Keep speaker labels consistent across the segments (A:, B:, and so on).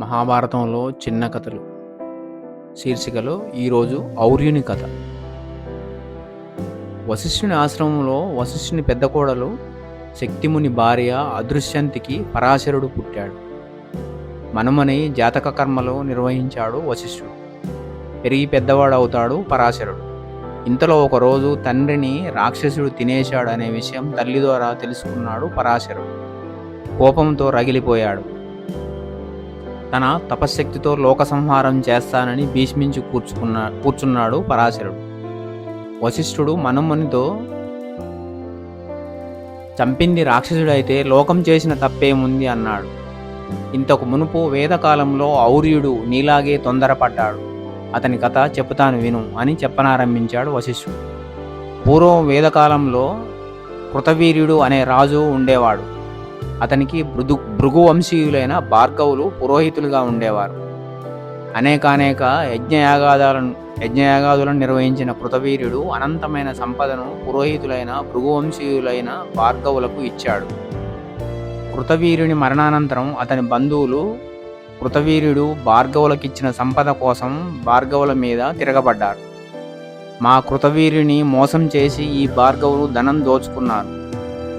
A: మహాభారతంలో చిన్న కథలు. శీర్షికలో ఈరోజు ఔర్యుని కథ. వశిష్ఠుని ఆశ్రమంలో వశిష్ఠుని పెద్ద కోడలు శక్తిముని భార్య అదృశ్యంతికి పరాశరుడు పుట్టాడు. మనమని జాతక కర్మలు నిర్వహించాడు వశిష్ఠుడు. పెరిగి పెద్దవాడు అవుతాడు పరాశరుడు. ఇంతలో ఒకరోజు తండ్రిని రాక్షసుడు తినేశాడు అనే విషయం తల్లి ద్వారా తెలుసుకున్నాడు పరాశరుడు. కోపంతో రగిలిపోయాడు. తన తపశ్శక్తితో లోక సంహారం చేస్తానని భీష్మించి కూర్చుకున్నా కూర్చున్నాడు పరాశరుడు. వశిష్ఠుడు మనమునితో చంపింది రాక్షసుడైతే లోకం చేసిన తప్పేముంది అన్నాడు. ఇంతకు మునుపు వేదకాలంలో ఔర్యుడు నీలాగే తొందరపడ్డాడు. అతని కథ చెప్తాను విను అని చెప్పనారంభించాడు వశిష్ఠుడు. పూర్వం వేదకాలంలో కృతవీర్యుడు అనే రాజు ఉండేవాడు. అతనికి భృదు భృగువంశీయులైన భార్గవులు పురోహితులుగా ఉండేవారు. అనేకానేక యజ్ఞయాగాదాలను యజ్ఞయాగాదులను నిర్వహించిన కృతవీర్యుడు అనంతమైన సంపదను పురోహితులైన భృగువంశీయులైన భార్గవులకు ఇచ్చాడు. కృతవీర్యుని మరణానంతరం అతని బంధువులు కృతవీర్యుడు భార్గవులకిచ్చిన సంపద కోసం భార్గవుల మీద తిరగబడ్డారు. మా కృతవీర్యుని మోసం చేసి ఈ భార్గవులు ధనం దోచుకున్నారు.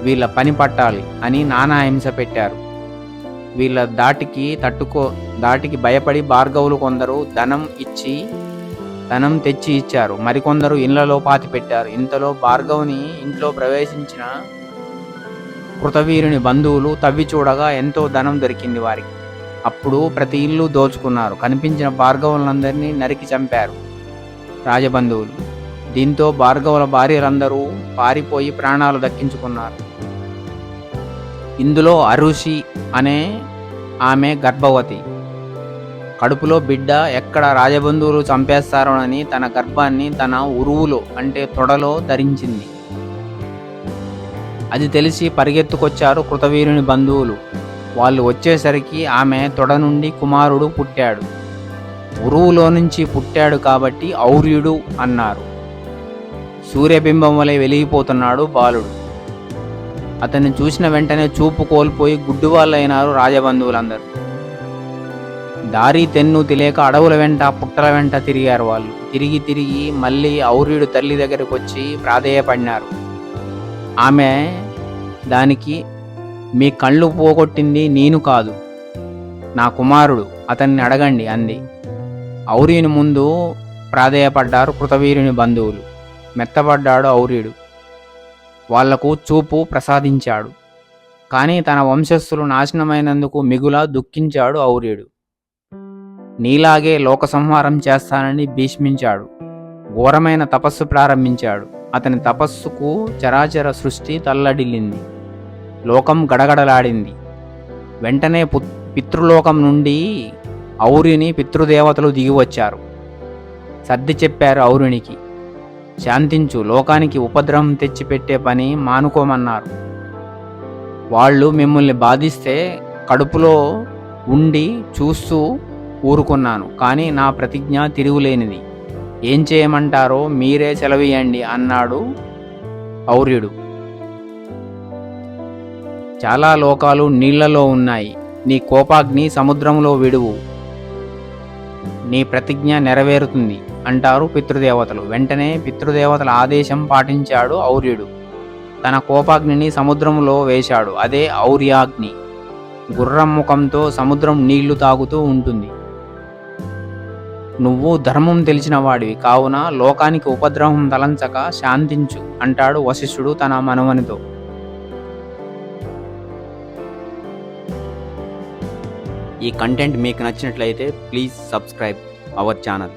A: వీళ్ళ పని పట్టాలి అని నానా హింస పెట్టారు. వీళ్ళ దాటికి తట్టుకో దాటికి భయపడి భార్గవులు కొందరు ధనం ఇచ్చి ధనం తెచ్చి ఇచ్చారు. మరికొందరు ఇళ్ళలో పాతి పెట్టారు. ఇంతలో భార్గవుని ఇంట్లో ప్రవేశించిన కృతవీరుని బంధువులు తవ్వి చూడగా ఎంతో ధనం దొరికింది వారికి. అప్పుడు ప్రతి ఇల్లు దోచుకున్నారు. కనిపించిన భార్గవులందరినీ నరికి చంపారు రాజబంధువులు. దీంతో భార్గవుల భార్యలందరూ పారిపోయి ప్రాణాలు దక్కించుకున్నారు. ఇందులో అరుషి అనే ఆమె గర్భవతి. కడుపులో బిడ్డ ఎక్కడ రాజబంధువులు చంపేస్తారోనని తన గర్భాన్ని తన ఉరువులో అంటే తొడలో ధరించింది. అది తెలిసి పరిగెత్తుకొచ్చారు కృతవీరుని బంధువులు. వాళ్ళు వచ్చేసరికి ఆమె తొడ నుండి కుమారుడు పుట్టాడు. ఉరువులో నుంచి పుట్టాడు కాబట్టి ఔర్యుడు అన్నారు. సూర్యబింబం వలె వెలిగిపోతున్నాడు బాలుడు. అతన్ని చూసిన వెంటనే చూపు కోల్పోయి గుడ్డివాళ్ళైనారు రాజబంధువులందరూ. దారి తెన్ను తెలియక అడవుల వెంట పుట్టల వెంట తిరిగారు వాళ్ళు. తిరిగి తిరిగి మళ్ళీ ఔర్యుడు తల్లి దగ్గరకు వచ్చి ప్రాధేయపడినారు. ఆమె దానికి మీ కళ్ళు పోగొట్టింది నేను కాదు. నా కుమారుడు అతన్ని అడగండి అంది. ఔర్యుని ముందు ప్రాధేయపడ్డారు కృతవీరుని బంధువులు. మెత్తపడ్డాడు ఔర్యుడు. వాళ్ళకు చూపు ప్రసాదించాడు. కానీ తన వంశస్థులు నాశనమైనందుకు మిగుల దుఃఖించాడు ఔర్యుడు. నీలాగే లోక సంహారం చేస్తానని భీష్మించాడు. ఘోరమైన తపస్సు ప్రారంభించాడు. అతని తపస్సుకు చరాచర సృష్టి తల్లడిల్లింది. లోకం గడగడలాడింది. వెంటనే పు పితృలోకం నుండి ఔర్యుని పితృదేవతలు దిగివచ్చారు. సర్ది చెప్పారు ఔరునికి శాంతించు లోకానికి ఉపద్రవం తెచ్చిపెట్టే పని మానుకోమన్నారు. వాళ్ళు మిమ్మల్ని బాధిస్తే కడుపులో ఉండి చూస్తూ ఊరుకున్నాను కానీ నా ప్రతిజ్ఞ తిరుగులేనిది. ఏం చేయమంటారో మీరే సెలవేయండి అన్నాడు ఔర్యుడు చాలా లోకాలు నీళ్ళలో ఉన్నాయి నీ కోపాగ్ని సముద్రంలో విడువు. నీ ప్రతిజ్ఞ నెరవేరుతుంది అంటారు పితృదేవతలు. వెంటనే పితృదేవతల ఆదేశం పాటించాడు ఔర్యుడు. తన కోపాగ్నిని సముద్రంలో వేశాడు. అదే ఔర్యాగ్ని. గుర్రం ముఖంతో సముద్రం నీళ్ళు తాగుతూ ఉంటుంది. నువ్వు ధర్మం తెలిసిన వాడివి. కావున లోకానికి ఉపద్రవం తలంచక శాంతించు అంటాడు వశిష్ఠుడు తన మనవనితో. ఈ కంటెంట్ మీకు నచ్చినట్లయితే ప్లీజ్ సబ్స్క్రైబ్ అవర్ ఛానల్